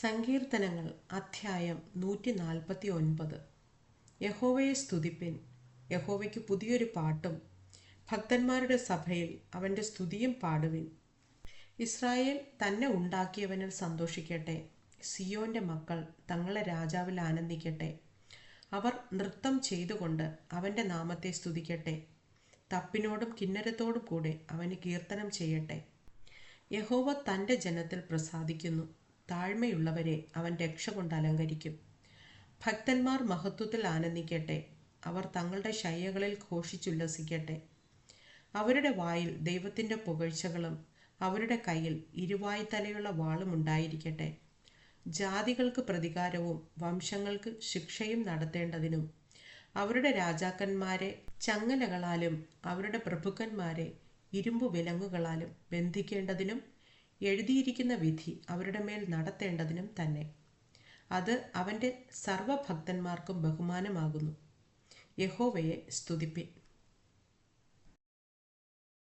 സങ്കീർത്തനങ്ങൾ അധ്യായം നൂറ്റി നാൽപ്പത്തി ഒൻപത് യഹോവയെ സ്തുതിപ്പിൻ. യഹോവയ്ക്ക് പുതിയൊരു പാട്ടും ഭക്തന്മാരുടെ സഭയിൽ അവന്റെ സ്തുതിയും പാടുവിൻ. ഇസ്രായേൽ തന്നെ ഉണ്ടാക്കിയവനിൽ സന്തോഷിക്കട്ടെ. സിയോന്റെ മക്കൾ തങ്ങളെ രാജാവിൽ ആനന്ദിക്കട്ടെ. അവർ നൃത്തം ചെയ്തുകൊണ്ട് അവന്റെ നാമത്തെ സ്തുതിക്കട്ടെ. തപ്പിനോടും കിന്നരത്തോടും കൂടെ അവന് കീർത്തനം ചെയ്യട്ടെ. യഹോവ തന്റെ ജനത്തിൽ പ്രസാദിക്കുന്നു. താഴ്മയുള്ളവരെ അവൻ രക്ഷ കൊണ്ട് അലങ്കരിക്കും. ഭക്തന്മാർ മഹത്വത്തിൽ ആനന്ദിക്കട്ടെ. അവർ തങ്ങളുടെ ശയ്യകളിൽ ഘോഷിച്ചുല്ലസിക്കട്ടെ. അവരുടെ വായിൽ ദൈവത്തിന്റെ പുകഴ്ചകളും അവരുടെ കയ്യിൽ ഇരുവായ്ത്തലയുള്ള വാളും ഉണ്ടായിരിക്കട്ടെ. ജാതികൾക്ക് പ്രതികാരവും വംശങ്ങൾക്ക് ശിക്ഷയും നടത്തേണ്ടതിനും അവരുടെ രാജാക്കന്മാരെ ചങ്ങലകളാലും അവരുടെ പ്രഭുക്കന്മാരെ ഇരുമ്പു വിലങ്ങുകളാലും ബന്ധിക്കേണ്ടതിനും എഴുതിയിരിക്കുന്ന വിധി അവരുടെ മേൽ നടത്തേണ്ടതിനും തന്നെ. അത് അവന്റെ സർവഭക്തന്മാർക്കും ബഹുമാനമാകുന്നു. യഹോവയെ സ്തുതിപ്പിൻ